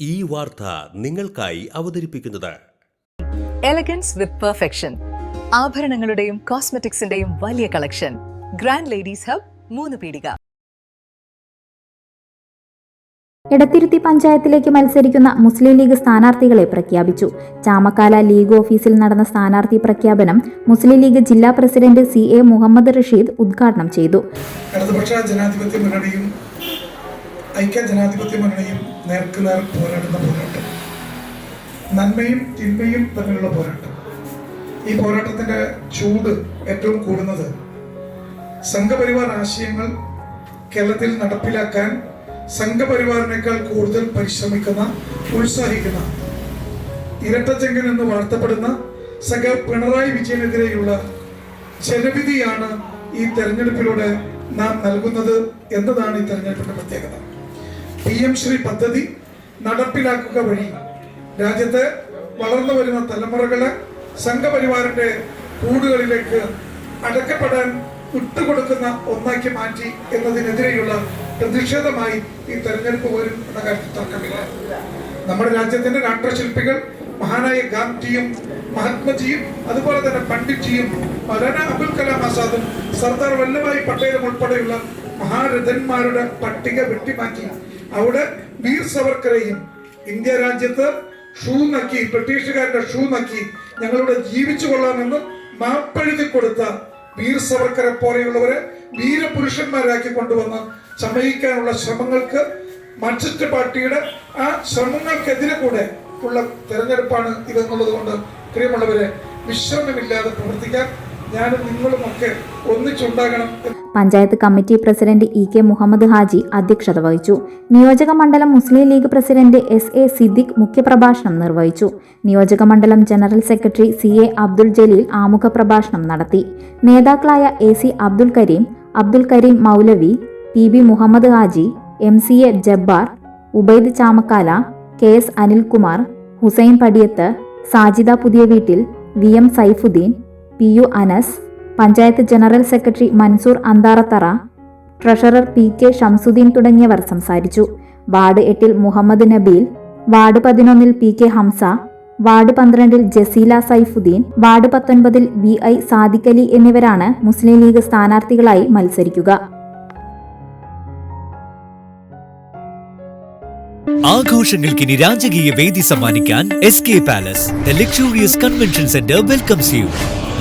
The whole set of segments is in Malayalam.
ഈ വാർത്ത നിങ്ങൾക്കായി അവതരിപ്പിക്കുന്നത്. എലഗൻസ് വിത്ത് പെർഫെക്ഷൻ ആഭരണങ്ങളുടെയും കോസ്മെറ്റിക്സിന്റെയും വലിയ കളക്ഷൻ. ഗ്രാൻഡ് ലേഡീസ് ഹബ് മൂന്ന് പീടിക. എടത്തിരുത്തി പഞ്ചായത്തിലേക്ക് മത്സരിക്കുന്ന മുസ്ലിം ലീഗ് സ്ഥാനാർത്ഥികളെ പ്രഖ്യാപിച്ചു. ചാമക്കാല ലീഗ് ഓഫീസിൽ നടന്ന സ്ഥാനാർത്ഥി പ്രഖ്യാപനം മുസ്ലിം ലീഗ് ജില്ലാ president C A Muhammad Rasheed ഉദ്ഘാടനം ചെയ്തു. ഇടതുപക്ഷ ജനാധിപത്യ മുന്നണിയും ഐക്യ ജനാധിപത്യ മുന്നണിയും നേർക്കുനേർ പോരാടുന്ന പോരാട്ടം. നന്മയും തിന്മയും തമ്മിലുള്ള പോരാട്ടം. ഈ പോരാട്ടത്തിന്റെ ചൂട് ഏറ്റവും കൂടുന്നത് സംഘപരിവാർ ആശയങ്ങൾ കേരളത്തിൽ നടപ്പിലാക്കാൻ സംഘപരിവാറിനേക്കാൾ കൂടുതൽ പരിശ്രമിക്കുന്ന ഉത്സാഹിക്കുന്ന ഇരട്ടച്ചെങ്കൻ എന്ന് വാഴ്ത്തപ്പെടുന്ന സഖ പിണറായി വിജയനെതിരെയുള്ള ജനവിധിയാണ് ഈ തെരഞ്ഞെടുപ്പിലൂടെ നാം നൽകുന്നത് എന്നതാണ് ഈ തെരഞ്ഞെടുപ്പിന്റെ പ്രത്യേകത. പി എം ശ്രീ പദ്ധതി നടപ്പിലാക്കുക വഴി രാജ്യത്ത് വളർന്നു വരുന്ന തലമുറകളെ സംഘപരിവാറിന്റെ കൂടുകളിലേക്ക് അടക്കപ്പെടാൻ വിട്ടുകൊടുക്കുന്ന ഒന്നാക്കി മാറ്റി എന്നതിനെതിരെയുള്ള പ്രതിഷേധമായി ഈ തെരഞ്ഞെടുപ്പ് വരും എന്ന കാര്യത്തിൽ തർക്കമില്ല. നമ്മുടെ രാജ്യത്തിന്റെ രാഷ്ട്രശില്പികൾ മഹാനായ ഗാന്ധിജിയും മഹാത്മജിയും അതുപോലെ തന്നെ പണ്ഡിറ്റ്ജിയും മൗലാന അബുൽ കലാം ആസാദും സർദാർ വല്ലഭായ് പട്ടേലും ഉൾപ്പെടെയുള്ള മഹാരഥന്മാരുടെ പട്ടിക വെട്ടിമാറ്റി അവിടെ വീർ സവർക്കറെയും ഇന്ത്യ രാജ്യത്ത് ഷൂ നക്കി ബ്രിട്ടീഷുകാരുടെ ഷൂ നക്കി ഞങ്ങളിവിടെ ജീവിച്ചു കൊള്ളാമെന്ന് മാപ്പെഴുതി കൊടുത്ത വീർ സവർക്കറെ പോലെയുള്ളവരെ വീരപുരുഷന്മാരാക്കി കൊണ്ടുവന്ന് ചമയിക്കാനുള്ള ശ്രമങ്ങൾക്ക് മാർക്സിസ്റ്റ് പാർട്ടിയുടെ ആ ശ്രമങ്ങൾക്കെതിരെ കൂടെ ഉള്ള തെരഞ്ഞെടുപ്പാണ് ഇതെന്നുള്ളത് കൊണ്ട് പ്രിയമുള്ളവരെ വിശ്രമമില്ലാതെ പ്രവർത്തിക്കാൻ ഞാനും നിങ്ങളുമൊക്കെ ഒന്നിച്ചുണ്ടാകണം panchayat committee president E K Muhammad Haji അധ്യക്ഷത വഹിച്ചു. നിയോജക മണ്ഡലം Muslim League president S A Siddique മുഖ്യപ്രഭാഷണം നിർവഹിച്ചു. നിയോജക മണ്ഡലം general secretary C A Abdul Jaleel ആമുഖ പ്രഭാഷണം നടത്തി. നേതാക്കളായ A C Abdul Kareem Abdul Kareem Moulavi P B Muhammad Haji M C A Jabbar Ubaid Chamakkala K S Anilkumar Hussain Padiyath Sajida പുതിയ വീട്ടിൽ V M Saifuddin P U Anas panchayat general secretary Mansoor Antharathara treasurer P K Shamsuddin തുടങ്ങിയവർ സംസാരിച്ചു. വാർഡ് എട്ടിൽ മുഹമ്മദ് നബീൽ വാർഡ് പതിനൊന്നിൽ പി കെ ഹംസ വാർഡ് പന്ത്രണ്ടിൽ ജസീല സൈഫുദ്ദീൻ വാർഡ് പത്തൊൻപതിൽ വി ഐ സാദിഖലി എന്നിവരാണ് മുസ്ലിം ലീഗ് സ്ഥാനാർത്ഥികളായി മത്സരിക്കുക. ആഘോഷങ്ങൾക്കിനി രാജകീയ വേദി സമ്മാനിക്കാൻ S K palace the luxurious convention centre welcomes you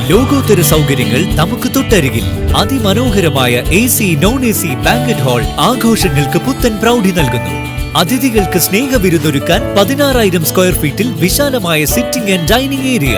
ലോകോത്തര സൗകര്യങ്ങൾ നമുക്ക് തൊട്ടരികിൽ. അതിമനോഹരമായ A C non A C banquet hall ആഘോഷങ്ങൾക്ക് പുത്തൻ പ്രൗഢി നൽകുന്നു. അതിഥികൾക്ക് സ്നേഹ വിരുന്നൊരുക്കാൻ പതിനാറായിരം സ്ക്വയർ ഫീറ്റിൽ വിശാലമായ സിറ്റിംഗ് ആൻഡ് ഡൈനിങ് ഏരിയ